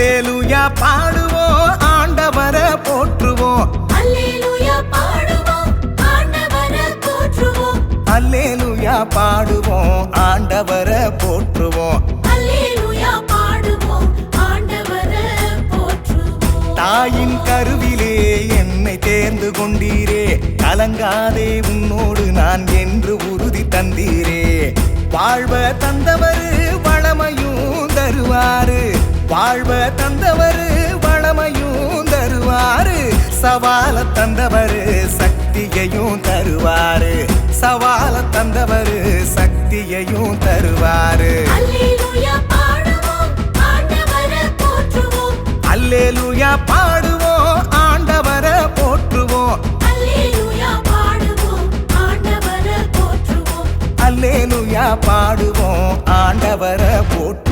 அல்லேலுயா பாடுவோம் ஆண்டவரை போற்றுவோம் அல்லேலூயா பாடுவோம் ஆண்டவரை போற்றுவோம் அல்லேலுயா பாடுவோம் ஆண்டவரை போற்றுவோம் அல்லேலூயா பாடுவோம் ஆண்டவரை போற்றுவோம் தாயின் கருவிலே என்னை தேர்ந்து கொண்டீரே. கலங்காதே உன்னோடு நான் என்று உறுதி தந்தீரே. வாழ்வ தந்தவரு வாழ்வ தந்தவரு வளமையும் தருவாரு. சவால தந்தவரு சக்தியையும் தருவாரு. சவால தந்தவரு சக்தியையும் தருவாரு. அல்லேலூயா பாடுவோம் ஆண்டவரை போற்றுவோம். அல்லேலூயா பாடுவோம் ஆண்டவரை போற்றுவோம்.